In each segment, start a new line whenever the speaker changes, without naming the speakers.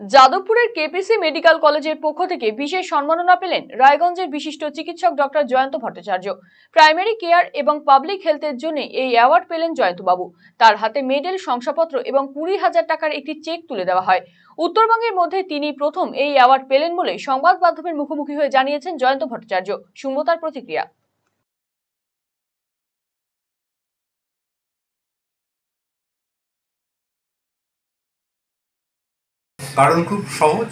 যাদবপুরের KPC medical কলেজের পক্ষ থেকে বিশেষ সম্মাননা পেলেন রায়গঞ্জের বিশিষ্ট চিকিৎসক doctor Jayanta Bhattacharya. Primary care এবং পাবলিক হেলথের জন্য এই অ্যাওয়ার্ড পেলেন জয়ন্তবাবু। তার হাতে মেডেল, শংসাপত্র এবং কুড়ি হাজার টাকার একটি চেক তুলে দেওয়া হয়। উত্তরবঙ্গের মধ্যে তিনি প্রথম এই অ্যাওয়ার্ড পেলেন বলে সংবাদ মাধ্যমের মুখোমুখি হয়ে জানিয়েছেন জয়ন্ত ভট্টাচার্য। শুনব তার প্রতিক্রিয়া।
কারণ খুব সহজ।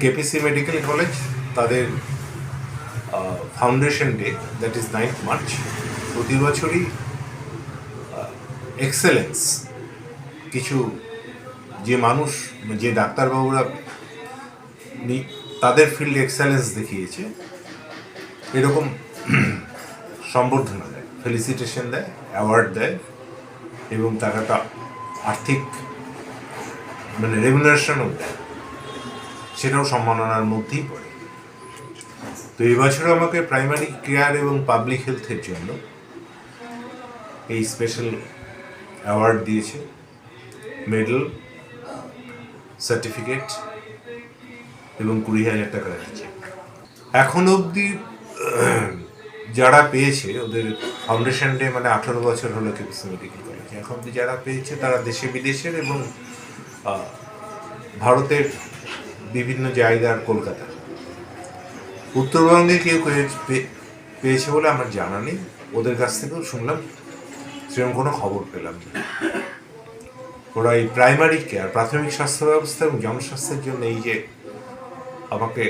কেপিসি মেডিকেল কলেজ তাদের foundation day that is ninth March প্রতি বছরই এক্সেলেন্স কিছু যে মানুষ, যে ডাক্তারবাবুরা তাদের ফিল্ডে এক্সেলেন্স দেখিয়েছে, এরকম সম্বর্ধনা দেয় ফেলিসিটেশন দেয় অ্যাওয়ার্ড দেয়, এবং তার আর্থিক মানে দেয়। সেটাও সম্মাননার মধ্যেই পড়ে। তো এই বছর আমাকে প্রাইমারি কেয়ার এবং পাবলিক হেলথের জন্য এই স্পেশাল অ্যাওয়ার্ড দিয়েছে। মেডেল সার্টিফিকেট এবং কুড়ি হাজার টাকা দিয়েছে এখন অবধি, যারা পেয়েছে, ওদের ফাউন্ডেশন ডে মানে আঠারো বছর হলো কেপিসি মেডিকেল কলেজে এখন অবধি যারা পেয়েছে, তারা দেশে বিদেশের এবং ভারতের বিভিন্ন জায়গার কলকাতা। উত্তরবঙ্গে কেউ পেয়েছে বলে আমার জানা নেই। ওদের কাছ থেকেও শুনলাম, সেরকম কোনো খবর পেলাম না। ওরা এই প্রাইমারি কেয়ার প্রাথমিক স্বাস্থ্য ব্যবস্থা এবং জনস্বাস্থ্যের জন্য এই যে আমাকে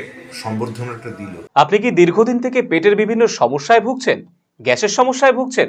সম্বর্ধনাটা দিল।
আপনি কি দীর্ঘদিন থেকে পেটের বিভিন্ন সমস্যায় ভুগছেন? গ্যাসের সমস্যায় ভুগছেন?